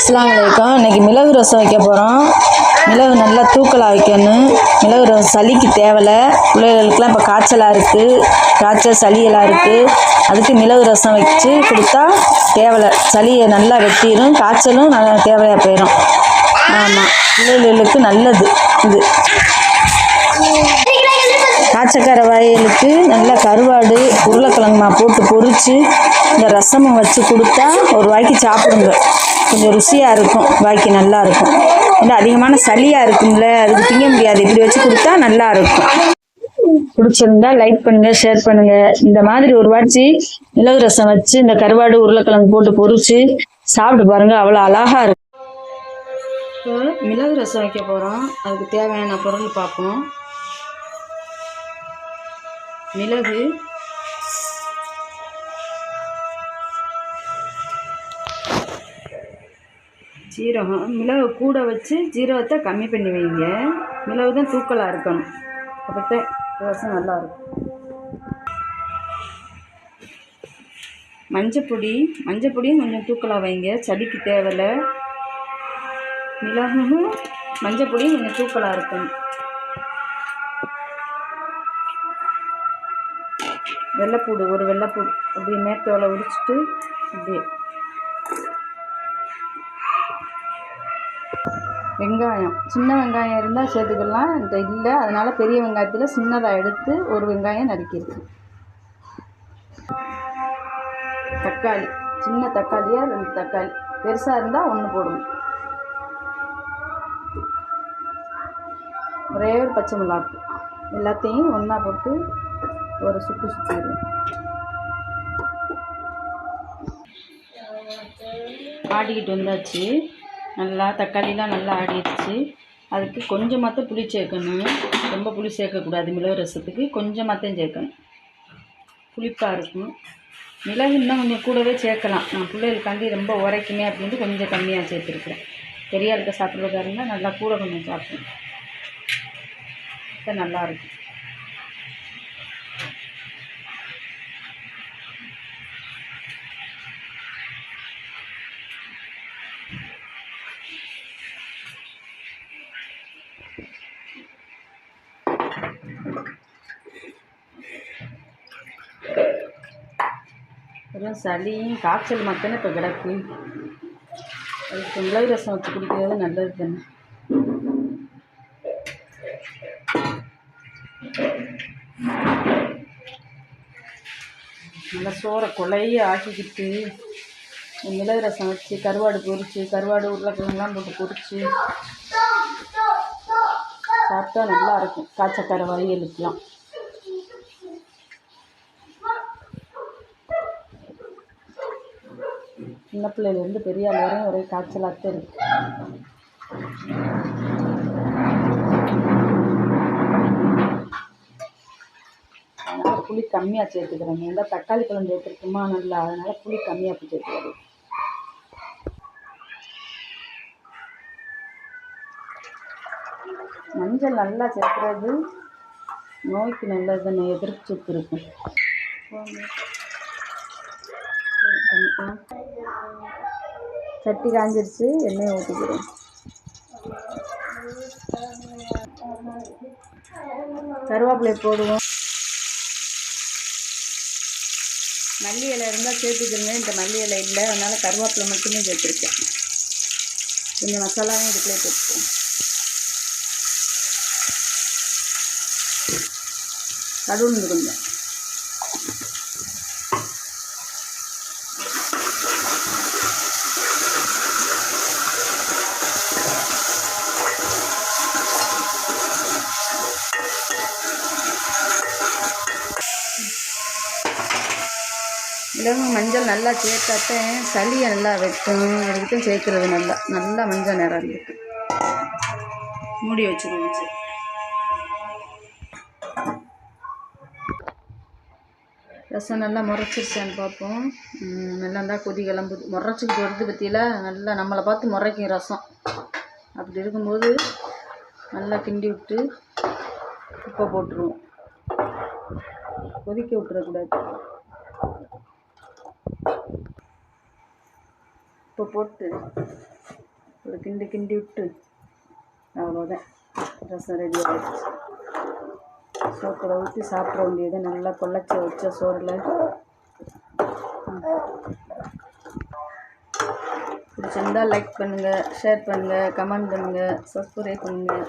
அஸ்லாம் வலைக்கம் இன்றைக்கி மிளகு ரசம் வைக்க போகிறோம் மிளகு நல்லா தூக்கலாக வைக்கணும். மிளகு ரசம் சளிக்கு தேவையில்ல பிள்ளைகளுக்குலாம் இப்போ காய்ச்சலாக இருக்குது காய்ச்சல் சளியெல்லாம் இருக்குது அதுக்கு மிளகு ரசம் வச்சு கொடுத்தா தேவையில்ல சளியை நல்லா வெட்டிடும் காய்ச்சலும் நல்லா தேவையாக போயிடும் ஆமாம் பிள்ளைகளுக்கு நல்லது இது. காய்ச்சக்கார வாயிலுக்கு நல்லா கருவாடு உருளைக்கிழங்குமா போட்டு பொரித்து இந்த ரசமும் வச்சு கொடுத்தா ஒரு வாய்க்கு சாப்பிடுங்க. கொஞ்சம் ருசியாக இருக்கும். வாய்க்கு நல்லா இருக்கும். இன்னும் அதிகமான சளியாக இருக்கும்ல அதுக்கு திங்க முடியாது. இப்படி வச்சு கொடுத்தா நல்லா இருக்கும். பிடிச்சிருந்தா லைக் பண்ணுங்க ஷேர் பண்ணுங்க. இந்த மாதிரி ஒரு வாட்டி மிளகு ரசம் வச்சு இந்த கருவாடு உருளைக்கிழங்கு போட்டு பொறிச்சு சாப்பிட்டு பாருங்க அவ்வளோ அழகா இருக்கும் இப்போ மிளகு ரசம் வைக்க போகிறோம் அதுக்கு தேவையான பொருள் பார்ப்போம். மிளகு ஜீரகம். மிளகு கூட வச்சு ஜீரகத்தை கம்மி பண்ணி வைங்க. மிளகு தான் தூக்கலாக இருக்கணும். அப்போத்தான் ரசம் நல்லாயிருக்கும் மஞ்சப்பொடி மஞ்சப்பொடியும் கொஞ்சம் தூக்கலாக வைங்க. சளிக்கு தேவையில்ல. மிளகும் மஞ்சப்பொடியும் கொஞ்சம் தூக்கலாக இருக்கணும். வெள்ளைப்பூடு ஒரு வெள்ளைப்பூடு அப்படியே மேத்தோலை உரிச்சிட்டு அப்படியே வெங்காயம். சின்ன வெங்காயம் இருந்தால் சேர்த்துக்கலாம். இந்த இல்லை அதனால் பெரிய வெங்காயத்தில் சின்னதாக எடுத்து ஒரு வெங்காயம் நறுக்கிடுது தக்காளி. சின்ன தக்காளியாக ரெண்டு தக்காளி. பெருசாக இருந்தால் ஒன்று போடணும் ஒரே ஒரு பச்சை மிளகாப்பு எல்லாத்தையும் ஒன்றா போட்டு ஒரு சுற்று சுற்றிடுவோம் ஆடிக்கிட்டு வந்தாச்சு. நல்லா தக்காளிலாம் நல்லா ஆடிடுச்சு. அதுக்கு கொஞ்சம் மற்ற புளி சேர்க்கணும். ரொம்ப புளி சேர்க்கக்கூடாது மிளகு ரசத்துக்கு. கொஞ்சம் தான் சேர்க்கணும். புளிப்பாக இருக்கும் மிளகு இன்னும் கொஞ்சம் கூடவே சேர்க்கலாம். நான் பிள்ளைகளுக்காண்டி ரொம்ப உரைக்குமே அப்படின்ட்டு கொஞ்சம் கம்மியாக சேர்த்துருக்குறேன். பெரிய ஆளுக்க சாப்பிட்றதா இருந்தால் நல்லா கூட கொஞ்சம் சாப்பிடும் இப்போ நல்லாயிருக்கும் வெறும் சளியும் காய்ச்சல் மட்டும் இப்போ கிடக்கு. அதுக்கு மிளகு ரசம் வச்சு குடிக்கிறது நல்லது தானே. நல்லா சோறை கொலைய ஆக்கிக்கிட்டு மிளகு ரசம் வச்சு கருவாடு பொரிச்சு கருவாடு உருளைக்கிழங்குலாம் போட்டு பொரிச்சு சாப்பிட்டா நல்லா இருக்கும். காய்ச்சக்கார வரையலுக்குலாம் சின்ன பிள்ளையிலேருந்து பெரிய ஆள் வரையும் ஒரே காய்ச்சலாக தான் அதனால் புளி கம்மியாக சேர்த்துக்கிறேங்க நல்லா தக்காளி பழம் சேர்த்துருக்குமா நல்லா. அதனால் புளி கம்மியாக போய் சேர்த்துக்கிறது மஞ்சள் நல்லா சேர்க்குறது. நோய்க்கு நல்லது. தானே எதிர்ப்பு சக்தி இருக்கும் சட்டி காஞ்சிருச்சு எண்ணெயை ஊற்றிக்கிறேன் கருவேப்பிலை போடுவோம். மல்லி இலை இருந்தால் சேர்த்துக்கிறேன் இந்த மல்லி இலை இல்லை அதனால் கருவேப்பிலை மட்டுமே சேர்த்துருக்கேன். கொஞ்சம் மசாலாவும் இதுக்குள்ளே சேர்த்துக்குவோம் கடுகு கொஞ்சம். மிளகு மஞ்சள் நல்லா சேர்த்தாத்தான் சளியை நல்லா வைக்கும் அதுக்கு சேர்க்குறது நல்லா நல்லா மஞ்சள் நிறம் இருக்கு. மூடி வச்சுருவோம் சார் ரசம் நல்லா முறைச்சிருச்சான்னு பார்ப்போம். நல்லா இருந்தால் கொதி கிளம்புது. முறைச்சிக்கிட்டு வருது பற்றியில் நல்லா நம்மளை பார்த்து முறைக்கும் ரசம். அப்படி இருக்கும்போது நல்லா கிண்டி விட்டு உப்பை போட்டுருவோம். கொதிக்க விட்டுறக்கூடாது. உப்பு போட்டு ஒரு கிண்டு கிண்டி விட்டு அவ்வளோதான் ரசம் ரெடி ஆகிடுச்சு சோத்தில் ஊற்றி சாப்பிட வேண்டியது நல்லா கொள்ளச்சி வச்ச சோறில். பிடிச்சிருந்தால் லைக் பண்ணுங்கள் ஷேர் பண்ணுங்கள் கமெண்ட் பண்ணுங்கள் சப்ஸ்கிரைப் பண்ணுங்கள்